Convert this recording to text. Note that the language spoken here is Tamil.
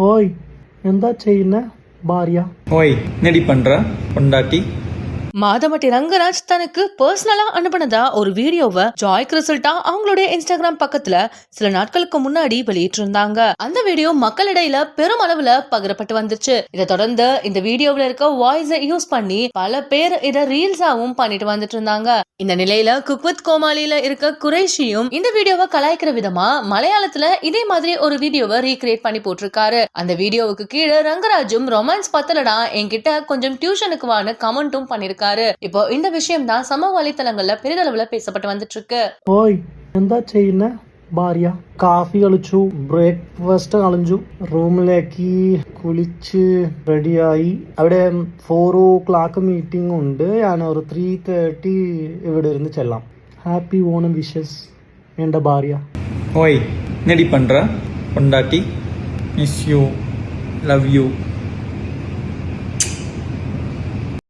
ഓയ് എന്താ ചെയ്യുന്ന ഭാര്യ? ഓയ് നെടി പണ്ട ഉണ്ടാക്കി. மாதமட்டி ரங்கராஜ் தனக்கு பர்சனலா அனுப்பினதா ஒரு வீடியோவை ஜாய் கிரிசல்டா அவங்களுடைய இன்ஸ்டாகிராம் பக்கத்துல சில நாட்களுக்கு முன்னாடி வெளியிட்டிருந்தாங்க. அந்த வீடியோ மக்களிடையில பெரும் அளவுல பகிரப்பட்டு வந்துச்சு. இதை தொடர்ந்து இந்த வீடியோவில் இருக்க வாய்ஸை யூஸ் பண்ணி பல பேர் இத ரீல்ஸாவும் பண்ணிட்டு வந்துட்டு இருந்தாங்க. இந்த நிலையில குக் வித் கோமாளியில இருக்க குறைஷியும் இந்த வீடியோவை கலாய்க்கிற விதமா மலையாளத்துல இதே மாதிரி ஒரு வீடியோவை ரீக்ரியேட் பண்ணி போட்டிருக்காரு. அந்த வீடியோவுக்கு கீழே ரங்கராஜும் ரொமான்ஸ் பத்தலடா என்கிட்ட கொஞ்சம் டியூஷனுக்கு வான்னு கமெண்ட்டும் பண்ணிருக்காரு. இப்போ இந்த விஷயம் தான் சமூக வலைத்தளங்கள்ல பெரிதளவுல பேசப்பட்டு வந்துட்டு இருக்கு ഓയ് എന്താ ചെയ്യുന്ന ഭാര്യ കാഫി കളിച്ചു ബ്രേക്ക്ഫാസ്റ്റ് കളഞ്ഞു റൂമിലേക്ക് കുളിച്ച് റെഡിയായി അവിടെ ഫോർ ഓ ക്ലാക്ക് മീറ്റിംഗ് ഉണ്ട് ഞാൻ ഒരു ത്രീ തേർട്ടി ഇവിടെ ഇരുന്ന് ചെല്ലാം ഹാപ്പി ഓണം വിഷസ് എൻ്റെ ഭാര്യ ஓய் என்னடி பண்ற பொண்டாட்டி மிஸ் யூ லவ் யூ